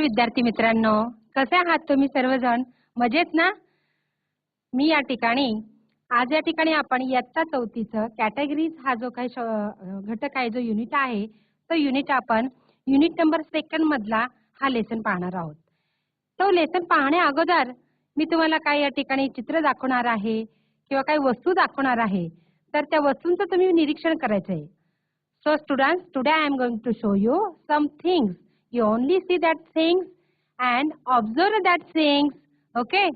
विद्यार्थी मित्रांनो. कसे आहात तुम्ही सर्वजण? मजेत ना? मी या ठिकाणी. आज या ठिकाणी आपण इयत्ता चौथीचं कॅटेगरीज हा जो काही घटक आहे जो युनिट आहे तो युनिट आपण युनिट नंबर सेकंड मधला हा लेसन पाहणार आहोत. तो लेसन पाहण्या अगोदर मी तुम्हाला काही या ठिकाणी चित्र दाखवणार आहे किंवा काही वस्तू दाखवणार आहे. तर त्या वस्तूंचं तुम्ही निरीक्षण करायचं आहे student students, today I am going to show you some. You only see that things and observe that things. Okay.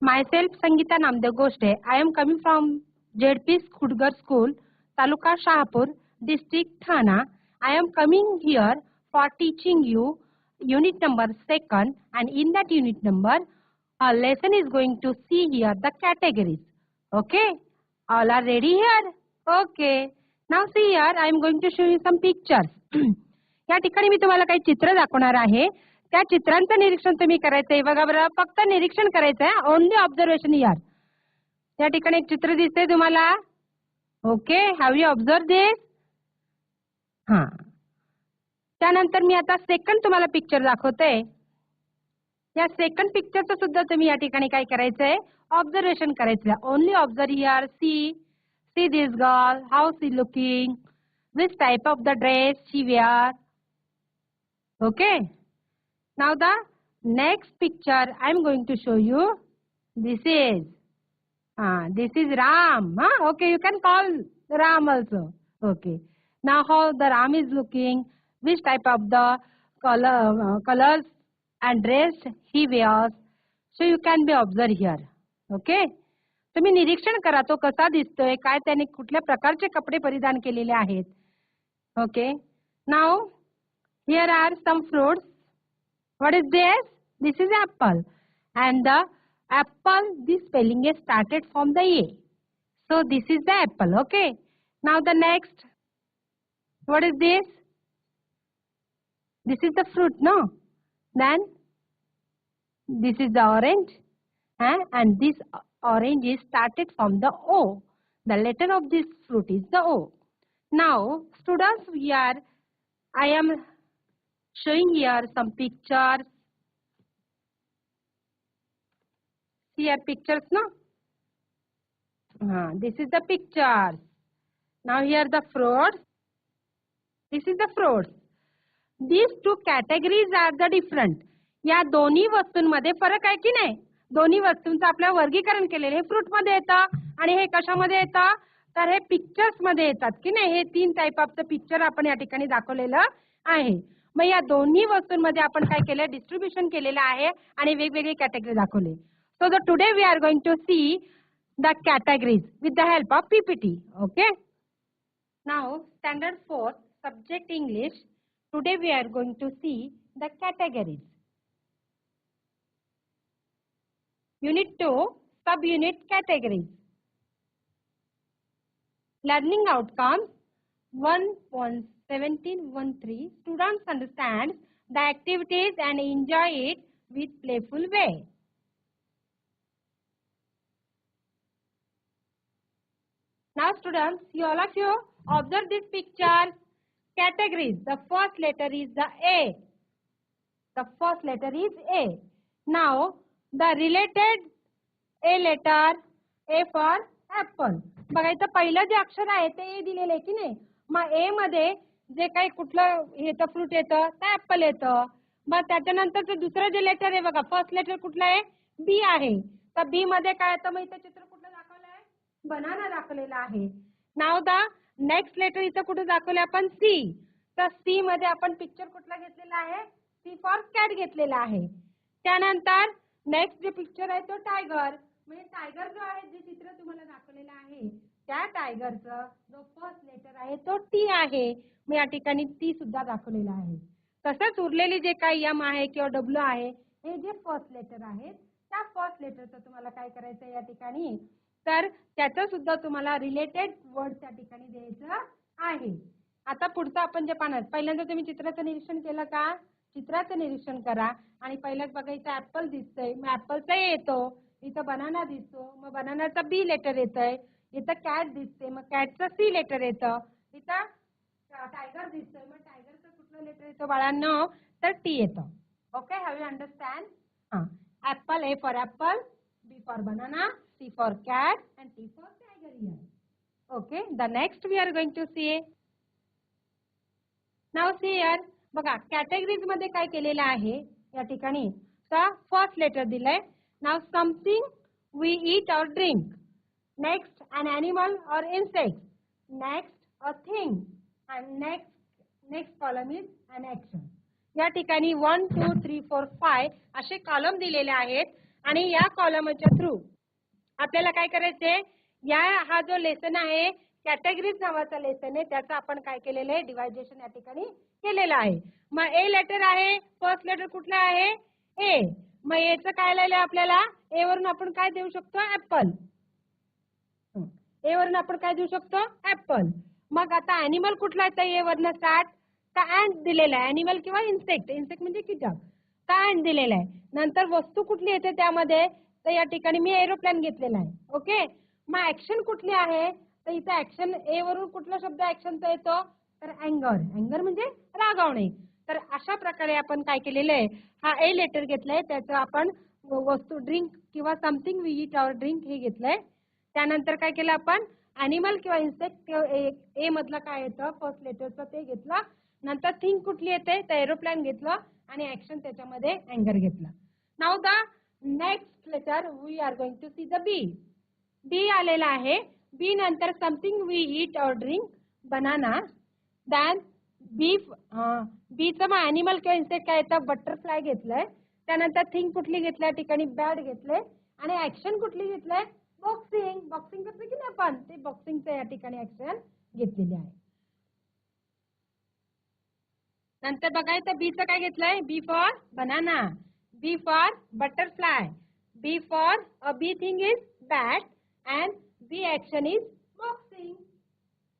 Myself Sangeeta Namdev. I am coming from ZP Khudgar School, Taluka Shahapur, District Thana. I am coming here for teaching you unit number second and in that unit number a lesson is going to see here the categories. Okay. All are ready here? Okay. Now see here, I am going to show you some pictures. या ठिकाणी मी तुम्हाला काही चित्र दाखवणार आहे. त्या चित्रांचं निरीक्षण तुम्ही करायचं आहे. बघा बरं फक्त निरीक्षण करायचं आहे. ओनली ऑब्झर्वेशन इयर त्या ठिकाणी एक चित्र दिसते तुम्हाला. Okay have you observe this हा. त्यानंतर मी आता सेकंड तुम्हाला पिक्चर दाखवते या सेकंड पिक्चरचं सुद्धा तुम्ही या ठिकाणी काय करायचंय ऑब्झर्वेशन करायचं only observe here see see this girl how she looking which type of the dress she wear Okay. Now the next picture I am going to show you. This is, ah, this is Ram. Huh? Okay, you can call Ram also. Okay. Now how the Ram is looking, which type of the color, uh, colors and dress he wears. So you can be observed here. Okay. तुम्ही निरीक्षण करा तो कसा दिसतोय काय त्याने कुठल्या प्रकारचे कपडे परिधान केलेले आहेत okay now Here are some fruits. What is this? This is apple. And the apple, the spelling is started from the A. So this is the apple, okay. Now the next, what is this? This is the fruit, no? Then this is the orange eh? and this orange is started from the O. The letter of this fruit is the O. Now students, we are, I am showing here some pictures. See Here pictures, no? Uh, this is the pictures. Now here the frauds. This is the frauds. These two categories are the different. या दोन्ही वस्तूंमध्ये फरक आहे की नाही दोन्ही वस्तूंचं आपल्या वर्गीकरण केलेलं हे फ्रूटमध्ये येतं आणि हे कशामध्ये येतं तर हे पिक्चर्समध्ये येतात की नाही हे तीन टाईप ऑफचं पिक्चर आपण या ठिकाणी दाखवलेलं आहे मग या दोन्ही वस्तूंमध्ये आपण काय केलं? डिस्ट्रीब्युशन केलेलं आहे आणि वेगवेगळी कॅटेगरी दाखवली. So the today we are going to see the categories with the help of PPT okay now standard four subject English today we are going to see the categories Unit 2, Sub-Unit Categories. Learning Outcomes 1.1713. Students understand the activities and enjoy it with playful way. Now students, you all of you observe this picture. Categories. The first letter is the A. The first letter is A. Now the related A letter, A for apple. बघा इथं पहिलं जे अक्षर आहे ते ए दिलेलं आहे की नाही मग ए मध्ये जे काही कुठलं येतं फ्रूट येतं ते ऍपल येतं. मग त्याच्यानंतरचं दुसरं जे लेटर आहे बघा फर्स्ट लेटर कुठलं आहे? बी आहे. तर बी मध्ये काय येतं मग इथं चित्र कुठलं दाखवलं आहे बनाना दाखवलेलं आहे. नाव दा नेक्स्ट लेटर इथं कुठं दाखवलं आपण? सी तर सी मध्ये आपण पिक्चर कुठला घेतलेला आहे? सी फॉर कॅट घेतलेला आहे. त्यानंतर नेक्स्ट जे पिक्चर आहे तो टायगर म्हणजे टायगर जो आहे जे चित्र तुम्हाला दाखवलेलं आहे त्या टायगरचं जो फर्स्ट लेटर आहे तो टी आहे. मी या ठिकाणी टी सुद्धा दाखवलेला आहे. तसंच उरलेली जे काही एम आहे किंवा डब्ल्यू आहे हे जे फर्स्ट लेटर आहेत त्या फर्स्ट लेटरचं तुम्हाला काय करायचं आहे या ठिकाणी? तर त्याचं सुद्धा तुम्हाला रिलेटेड वर्ड त्या ठिकाणी द्यायचं आहे. आता पुढचं आपण जे पाहणार पहिल्यांदा तुम्ही चित्राचं निरीक्षण केलं का? चित्राचं निरीक्षण करा. आणि पहिल्याच बघा इथं ऍपल दिसतंय. मग ऍपलचा येतो. इथं बनाना दिसतो. मग बनानाचा बी लेटर येतंय. इथं कॅट दिसते मग कॅटचं सी लेटर येतं. इथं टायगर दिसतोय. मग टायगरचं कुठलं लेटर येतं बाळांना? तर टी येतं. ओके हॅव यू अंडरस्टँड हा. Apple A for apple B for banana C for cat and T for tiger okay the next we are going to see now C यार बघा कॅटेगरीजमध्ये काय केलेलं आहे? या ठिकाणी. फर्स्ट लेटर दिलंय. नाव something we eat or drink Next, an animal or insect. Next, a thing. And next, next column is an action. या ठिकाणी one two three four five असे कॉलम दिलेले आहेत आणि या कॉलमच्या थ्रू आपल्याला काय करायचे या हा जो लेसन आहे कॅटेगरीज नावाचा लेसन आहे त्याचं आपण काय केलेलं आहे? डिवायडेशन या ठिकाणी केलेलं आहे. मग ए लेटर आहे फर्स्ट लेटर कुठलं आहे? ए मग एचं काय लिहिलं आपल्याला? ए वरून आपण काय देऊ शकतो? ऍपल ए वरून आपण काय देऊ शकतो? ऍपल मग आता अॅनिमल कुठला तर ए वरनं स्टार्ट तर अँट दिलेला आहे? अॅनिमल किंवा इन्सेक्ट इन्सेक्ट म्हणजे कीटक. तर अँट दिलेला आहे? नंतर वस्तू कुठली येते त्यामध्ये? तर या ठिकाणी मी एरोप्लेन घेतलेला आहे. ओके मग ऍक्शन कुठली आहे? तर इथं ऍक्शन ए वरून कुठला शब्द ऍक्शनचा येतो? तर अँगर अँगर म्हणजे रागावणे. तर अशा प्रकारे आपण काय केलेलं आहे? हा ए लेटर घेतलाय. त्याचं आपण वस्तू ड्रिंक किंवा समथिंग वी इट ड्रिंक हे घेतलंय. त्यानंतर काय केलं आपण? अॅनिमल किंवा इन्सेक्ट ए मधलं काय येतं? फर्स्ट लेटरचं ते घेतलं. नंतर थिंग कुठली येते? तर एरोप्लेन घेतलं आणि ऍक्शन त्याच्यामध्ये अँगर घेतलं. Now the next letter we are going to see the B B आलेला आहे. बी नंतर something we eat or drink banana then B बीचं मग अॅनिमल किंवा इन्सेक्ट काय येतं? बटरफ्लाय घेतलंय. त्यानंतर थिंग कुठली घेतल्या? ठिकाणी बॅड घेतलंय. आणि ऍक्शन कुठली घेतलंय? बॉक्सिंग बॉक्सिंग करतो की नाही आपण? ते बॉक्सिंगचं या ठिकाणी ऍक्शन घेतलेले आहे. नंतर बघायचं बीचं काय घेतलंय? B for banana B for butterfly B for a B thing is bat and B action is boxing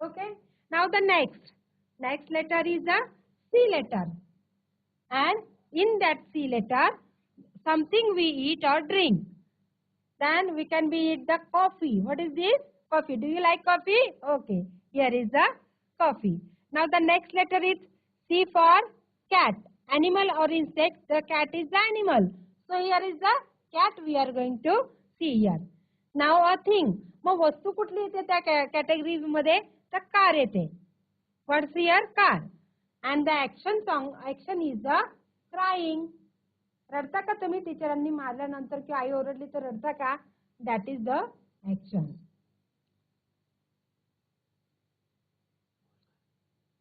okay now the next next letter is a C letter and in that C letter something we eat or drink. then we can be eat the coffee what is this coffee do you like coffee okay here is the coffee now the next letter is c for cat animal or insect the cat is the animal so here is the cat we are going to see here now a thing मग वस्तू कुठली येते त्या category मध्ये तर car येते what's here car and the action song action is the crying रडता का तुम्ही? टीचरांनी मारल्यानंतर किंवा आई ओरडली तर रडता का? दॅट इज द ऍक्शन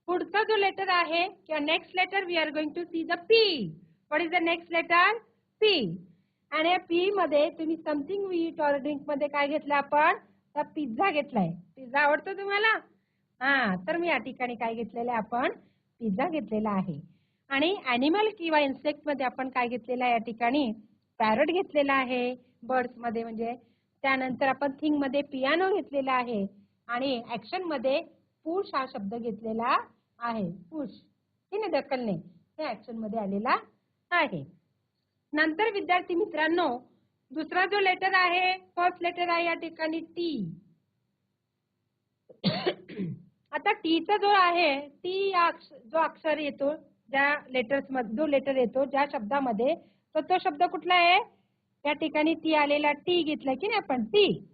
पुढचा जो लेटर आहे किंवा next letter we are going to see the P what is the next letter P आणि या पी मध्ये तुम्ही समथिंग वी इट ऑर ड्रिंकमध्ये काय घेतलं आपण? तर पिझ्झा घेतलाय. पिझ्झा आवडतो तुम्हाला? हा तर मी या ठिकाणी काय घेतलेलं आहे? आपण पिझ्झा घेतलेला आहे. आणि अॅनिमल किंवा इन्सेक्टमध्ये आपण काय घेतलेलं आहे या ठिकाणी? पॅरट घेतलेला आहे. बर्ड्समध्ये म्हणजे त्यानंतर आपण थिंगमध्ये पियानो घेतलेला आहे. आणि ऍक्शनमध्ये पुश हा शब्द घेतलेला आहे. पुश की नाही. दखलने हे ऍक्शनमध्ये आलेला आहे. नंतर विद्यार्थी मित्रांनो दुसरा जो लेटर आहे फर्स्ट लेटर आहे या ठिकाणी टी आता टीचा जो आहे टी या जो अक्षर येतो ज्या लेटर्समध्ये जो लेटर येतो ज्या शब्दामध्ये तर तो शब्द कुठला आहे? या ठिकाणी ती आलेला टी घेतला की नाही आपण? टी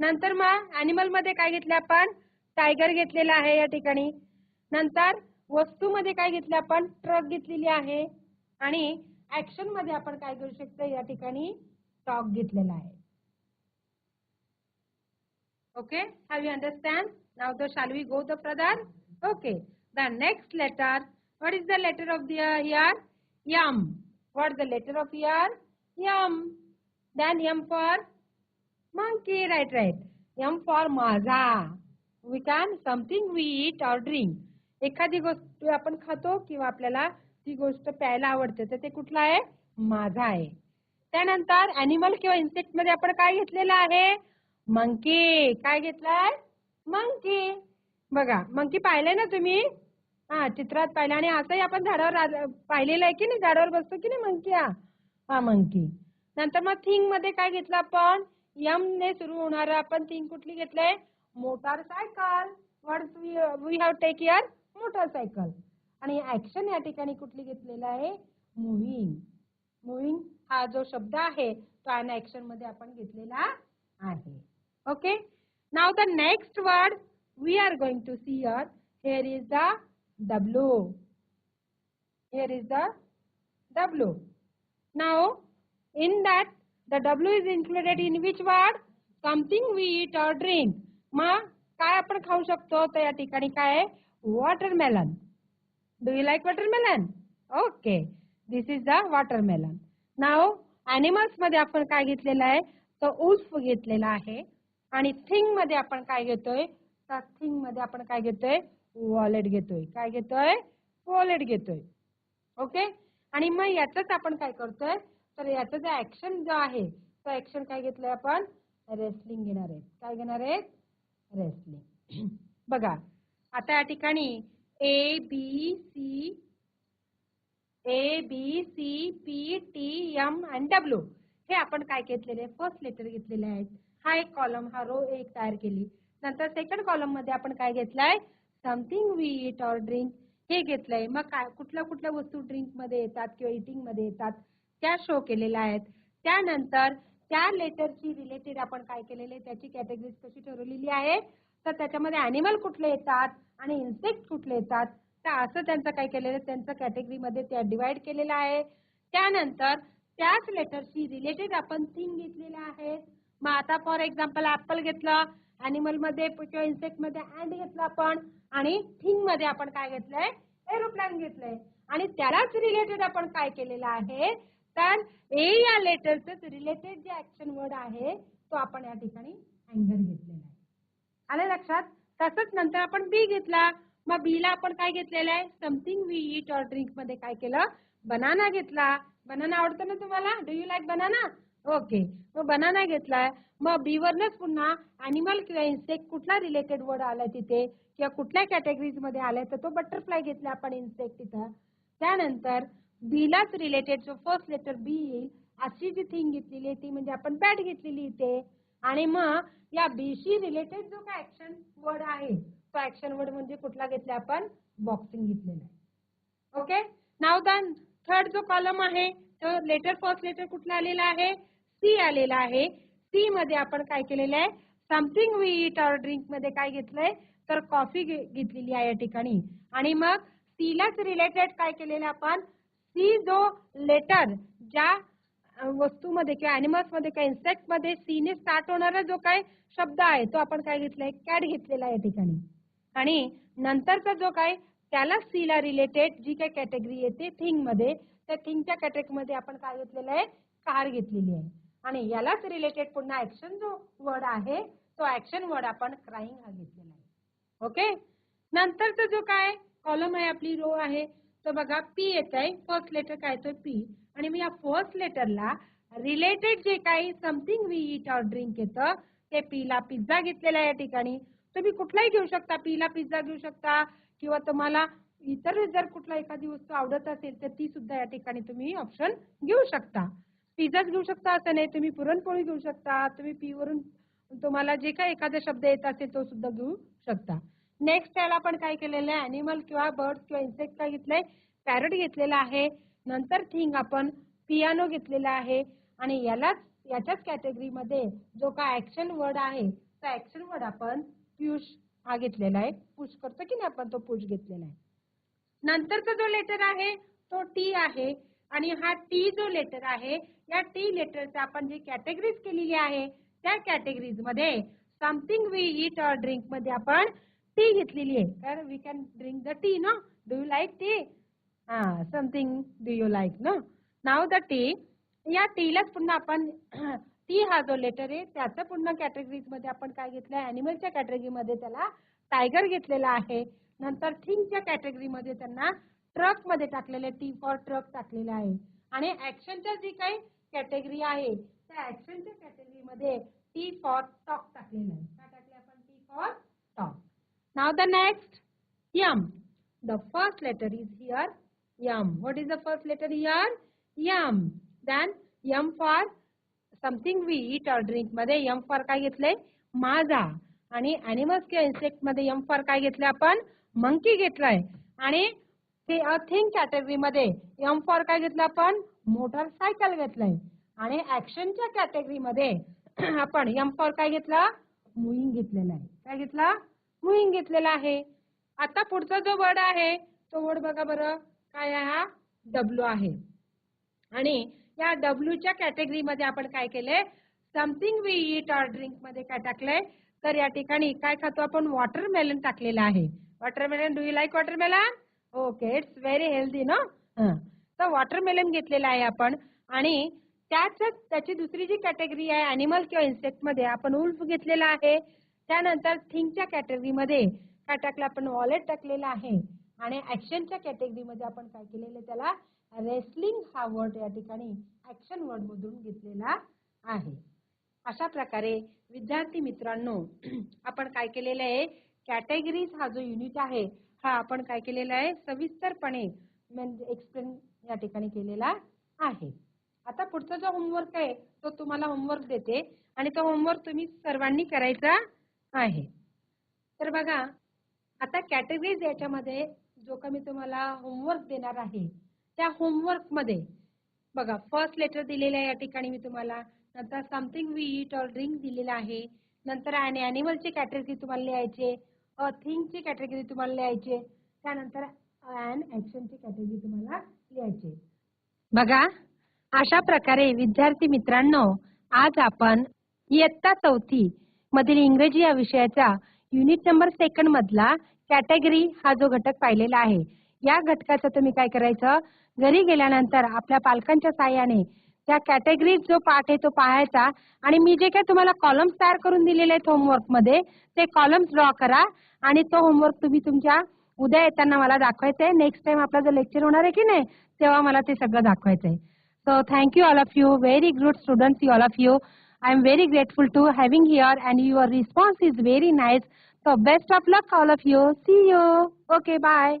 नंतर मग अॅनिमलमध्ये काय घेतलं आपण? टायगर घेतलेला आहे या ठिकाणी. नंतर वस्तू मध्ये काय घेतलं आपण? ट्रक घेतलेली आहे. आणि ऍक्शनमध्ये आपण काय करू शकतो? या ठिकाणी टॉक घेतलेला आहे. Okay have you understand now the shall we go the Pradhan okay the next letter what is the letter of the here M is the letter of here? M Then M for monkey right right. M for माझा we can something we eat or drink. एखादी गोष्ट आपण खातो किंवा आपल्याला ती गोष्ट प्यायला आवडते तर ते कुठलं आहे? माझा आहे. त्यानंतर अॅनिमल किंवा इन्सेक्टमध्ये आपण काय घेतलेलं आहे? मंकी काय घेतलाय? मंकी बघा मंकी पाहिलंय ना तुम्ही? हा चित्रात पाहिलं. आणि असंही आपण झाडावर राज- पाहिलेलं आहे की नाही? झाडावर बसतो की नाही? मंकी हा. हा मंकी. नंतर मग थिंगमध्ये काय घेतलं आपण? यम ने सुरू होणार आपण थिंग कुठली घेतलंय? Motorcycle. What we have take here motorcycle. आणि ऍक्शन या ठिकाणी कुठली घेतलेलं आहे? मुव्हिंग मुव्हिंग हा जो शब्द आहे तो अन ऍक्शनमध्ये आपण घेतलेला आहे. Okay now the next word we are going to see here here is the W Here is the W now in that the W is included in which word? Something we eat or drink. मग काय आपण खाऊ शकतो? तर या ठिकाणी काय आहे? Watermelon do you like watermelon okay this is the watermelon now अॅनिमल्समध्ये आपण काय घेतलेलं आहे? तर उल्फ घेतलेला आहे. आणि थिंगमध्ये आपण काय घेतोय? तर थिंगमध्ये आपण काय घेतोय? वॉलेट घेतोय. काय घेतोय? वॉलेट घेतोय. ओके आणि मग याच आपण काय करतोय? तर याचं जे ऍक्शन जो आहे तो ऍक्शन काय घेतलंय आपण? रेसलिंग घेणार आहे. काय घेणार आहे? रेसलिंग बघा आता या ठिकाणी A B C A B C P T M and W हे आपण काय घेतलेले? फर्स्ट लेटर घेतलेले आहेत. हा एक कॉलम हा रो एक तयार केली. नंतर सेकंड कॉलममध्ये आपण काय घेतलाय? Something we eat or drink हे घेतलंय. मग काय कुठल्या कुठल्या वस्तू ड्रिंकमध्ये येतात किंवा इटिंगमध्ये येतात त्या शो केलेल्या आहेत. त्यानंतर त्या लेटरची रिलेटेड आपण काय केलेले त्याची कॅटेगरीज कशी ठरवलेली आहे तर त्याच्यामध्ये अॅनिमल कुठले येतात आणि इन्सेक्ट कुठले येतात तर असं त्यांचं काय केलेलं त्यांचं कॅटेगरीमध्ये त्या डिवाइड केलेलं आहे. त्यानंतर त्याच लेटरशी रिलेटेड आपण थिंग घेतलेल्या आहेत मग आता फॉर एक्झाम्पल ऍपल घेतलं अॅनिमलमध्ये किंवा इन्सेक्टमध्ये अँड घेतलं आपण. आणि थिंगमध्ये आपण काय घेतलंय? एरोप्लेन घेतलंय. आणि त्यालाच रिलेटेड आपण काय केलेलं आहे? तर ए या लेटरच रिलेटेड जे ऍक्शन वर्ड आहे तो आपण या ठिकाणी अँगर घेतलेला आहे. आलं लक्षात? तसंच नंतर आपण बी घेतला. मग बी ला आपण काय घेतलेलं आहे? समथिंग वी इट ऑर ड्रिंकमध्ये काय केलं? बनाना घेतला. बनाना आवडतो ना तुम्हाला? Do you like banana okay. मग बनाना घेतलाय. मग बी वरनच पुन्हा अॅनिमल किंवा इन्सेक्ट कुठला रिलेटेड वर्ड आलाय तिथे? किंवा कुठल्या कॅटेगरीजमध्ये आलाय? तर तो बटरफ्लाय घेतला आपण इन्सेक्ट तिथं त्यानंतर बीलाच रिलेटेड जो फर्स्ट लेटर बी येईल अशी जी थिंग घेतलेली आहे ती म्हणजे आपण बॅट घेतलेली इथे. आणि मग या बीशी रिलेटेड जो काय ऍक्शन वर्ड आहे तो ऍक्शन वर्ड म्हणजे कुठला घेतला आपण? बॉक्सिंग घेतलेला आहे. ओके? नाव द थर्ड जो कॉलम आहे तो लेटर फर्स्ट लेटर कुठला आलेला आहे? सी आलेला आहे. सी मध्ये आपण काय केलेलं आहे? समथिंग वी इट ऑर ड्रिंकमध्ये काय घेतलंय? तर कॉफी घेतलेली आहे या ठिकाणी. आणि मग सीलाच रिलेटेड काय केलेलं आपण? सी जो लेटर ज्या वस्तूमध्ये किंवा अॅनिमल्समध्ये किंवा इन्सेक्टमध्ये सीने स्टार्ट होणारा जो काय शब्द आहे तो आपण काय घेतलाय? कॅट घेतलेला आहे या ठिकाणी. आणि नंतरचा जो काय त्याला सी ला रिलेटेड जी काय कॅटेगरी येते थिंगमध्ये त्या थिंगच्या कॅटेगरी मध्ये आपण काय घेतलेलं आहे? कार घेतलेली आहे. आणि यालाच रिलेटेड पुन्हा ऍक्शन जो वर्ड आहे तो ऍक्शन वर्ड आपण क्राईंग हा घेतलेला आहे. ओके नंतरचा जो काय कॉलम आहे आपली रो आहे तो बघा पी येत आहे. फर्स्ट लेटर काय येतोय? पी आणि मी या फर्स्ट लेटरला रिलेटेड जे काही something we eat or drink येतं ते पी ला पिझ्झा घेतलेला आहे या ठिकाणी. तुम्ही कुठलाही घेऊ शकता. पीला पिझ्झा घेऊ शकता. किंवा तुम्हाला इतर जर कुठला एखादी वस्तू आवडत असेल तर ती सुद्धा या ठिकाणी तुम्ही ऑप्शन घेऊ शकता. पिझ्झाच घेऊ शकता असं नाही? तुम्ही पुरणपोळी घेऊ शकता. तुम्ही पी वरून तुम्हाला जे काही एखादा शब्द येत असेल तो सुद्धा घेऊ शकता. नेक्स्ट त्याला आपण काय केलेलं आहे? अॅनिमल किंवा बर्ड किंवा इन्सेक्ट काय घेतलंय? पॅरट घेतलेला आहे. नंतर थिंग आपण पियानो घेतलेला आहे. आणि यालाच याच्याच कॅटेगरीमध्ये जो काय ऍक्शन वर्ड आहे तो ऍक्शन वर्ड आपण पुश हा घेतलेला आहे. पुश करतो की नाही आपण? तो पुश घेतलेला आहे. नंतरचा जो लेटर आहे तो टी आहे. आणि हा टी जो लेटर आहे या टी लेटरचा आपण जी कॅटेगरीज केलेली आहे त्या कॅटेगरीजमध्ये समथिंग वी इट ऑर ड्रिंकमध्ये आपण टी घेतलेली आहे. तर we can drink the tea no do you like tea हा something do you like no now the tea या टीलाच पुन्हा आपण टी हा जो लेटर आहे त्याचं पुन्हा कॅटेगरीजमध्ये आपण काय घेतलं आहे? अॅनिमलच्या कॅटेगरीमध्ये त्याला टायगर घेतलेला आहे. नंतर थिंगच्या कॅटेगरीमध्ये त्यांना ट्रकमध्ये टाकलेले टी फॉर ट्रक टाकलेले आहे. आणि ऍक्शनच्या जी काही कॅटेगरी आहे त्या ऍक्शनच्या कॅटेगरीमध्ये टी फॉर टॉक टाकलेलं आहे. काय टाकले आपण? T for talk now the next M the first letter is here M what is the first letter here M then M for something we eat or ड्रिंकमध्ये M for काय घेतलंय? माझा. आणि animals किंवा इन्सेक्टमध्ये यम फॉर काय घेतलं आपण? Monkey घेतलाय. आणि ते थिंग कॅटेगरीमध्ये एम फॉर काय घेतलं आपण? मोटरसायकल घेतलंय. आणि ऍक्शनच्या कॅटेगरीमध्ये आपण एम फॉर काय घेतला? मुईंग घेतलेला आहे. काय घेतला? मुईंग घेतलेला आहे. आता पुढचा जो वर्ड आहे तो वर्ड बघा बरं. काय आहे हा? डब्ल्यू आहे. आणि या डब्ल्यूच्या कॅटेगरीमध्ये आपण काय केलंय? समथिंग वी इट ऑर ड्रिंकमध्ये काय टाकलंय? तर या ठिकाणी काय खातो आपण? वॉटरमेलन टाकलेलं आहे. Watermelon do you like watermelon okay it's very healthy ना तर वॉटरमेलन घेतलेलं आहे आपण. आणि त्याच त्याची दुसरी जी कॅटेगरी आहे अॅनिमल किंवा इन्सेक्टमध्ये आपण उल्फ घेतलेला आहे. त्यानंतर थिंगच्या कॅटेगरीमध्ये काय टाकलं आपण वॉलेट टाकलेला आहे. आणि ऍक्शनच्या कॅटेगरीमध्ये आपण काय केलेलं आहे त्याला? रेसलिंग हा वर्ड या ठिकाणी ऍक्शन वर्ड मधून घेतलेला आहे. अशा प्रकारे विद्यार्थी मित्रांनो आपण काय केलेलं आहे? कॅटेगरीज हा जो युनिट आहे हा आपण काय केलेला आहे? सविस्तरपणे म्हणजे एक्सप्लेन या ठिकाणी केलेला आहे. आता पुढचा जो होमवर्क आहे तो तुम्हाला होमवर्क देते आणि तो होमवर्क तुम्ही सर्वांनी करायचा आहे. तर बघा आता कॅटेगरीज याच्यामध्ये जो का मी तुम्हाला होमवर्क देणार आहे त्या होमवर्कमध्ये बघा फर्स्ट लेटर दिलेलं आहे या ठिकाणी मी तुम्हाला नंतर something we eat or drink दिलेलं आहे नंतर आणि अॅनिमलची कॅटेगरी तुम्हाला लिहायचे अ थिंगची कॅटेगरी तुम्हाला लिहायची त्यानंतर अँड ऍक्शनची कॅटेगरी तुम्हाला लिहायची बघा अशा प्रकारे विद्यार्थी मित्रांनो आज आपण इयत्ता चौथी मधील इंग्रजी या विषयाचा युनिट नंबर सेकंड मधला कॅटेगरी हा जो घटक पाहिलेला आहे. या घटकाचं तुम्ही काय करायचं? घरी गेल्यानंतर आपल्या पालकांच्या साहाय्याने त्या कॅटेगरीज जो पार्ट आहे तो पाहायचा. आणि मी जे काही तुम्हाला कॉलम्स तयार करून दिलेले आहेत होमवर्कमध्ये ते कॉलम्स ड्रॉ करा. आणि तो होमवर्क तुम्ही तुमच्या उद्या येताना मला दाखवायचं आहे नेक्स्ट टाइम आपला जो लेक्चर होणार आहे की नाही तेव्हा मला ते सगळं दाखवायचं आहे So thank all of of very good students all of you I am very grateful to having to and your response is very nice so best of luck all of you see you okay bye